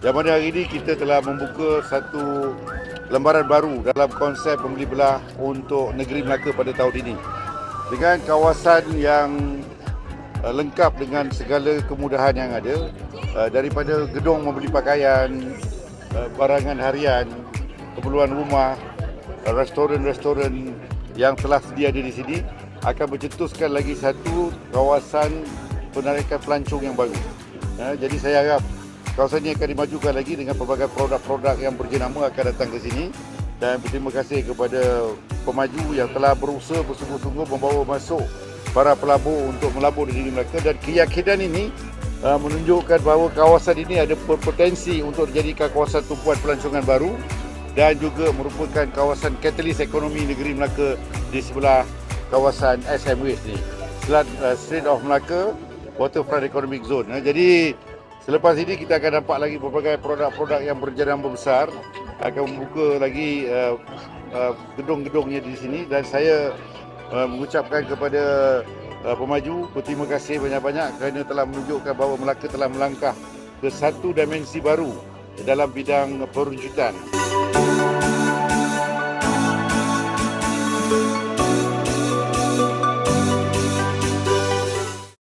Dan pada hari ini kita telah membuka satu lembaran baru dalam konsep membeli belah untuk negeri Melaka pada tahun ini. Dengan kawasan yang uh, lengkap dengan segala kemudahan yang ada uh, daripada gedung membeli pakaian, uh, barangan harian, keperluan rumah, restoran-restoran yang telah sedia ada di sini akan bercetuskan lagi satu kawasan penarikan pelancong yang baru. Jadi saya harap kawasan ini akan dimajukan lagi dengan pelbagai produk-produk yang berjenama akan datang ke sini dan berterima kasih kepada pemaju yang telah berusaha bersungguh-sungguh membawa masuk para pelabur untuk melabur di negeri Melaka dan keyakinan ini uh, menunjukkan bahawa kawasan ini ada potensi untuk dijadikan kawasan tumpuan pelancongan baru dan juga merupakan kawasan katalis ekonomi negeri Melaka di sebelah kawasan SM West ni. Selat uh, Strait of Melaka Waterfront Economic Zone. Jadi Selepas ini kita akan nampak lagi berbagai produk-produk yang berjenama besar akan membuka lagi uh, uh, gedung-gedungnya di sini dan saya uh, mengucapkan kepada uh, pemaju berterima kasih banyak-banyak kerana telah menunjukkan bahawa Melaka telah melangkah ke satu dimensi baru dalam bidang perwujudan.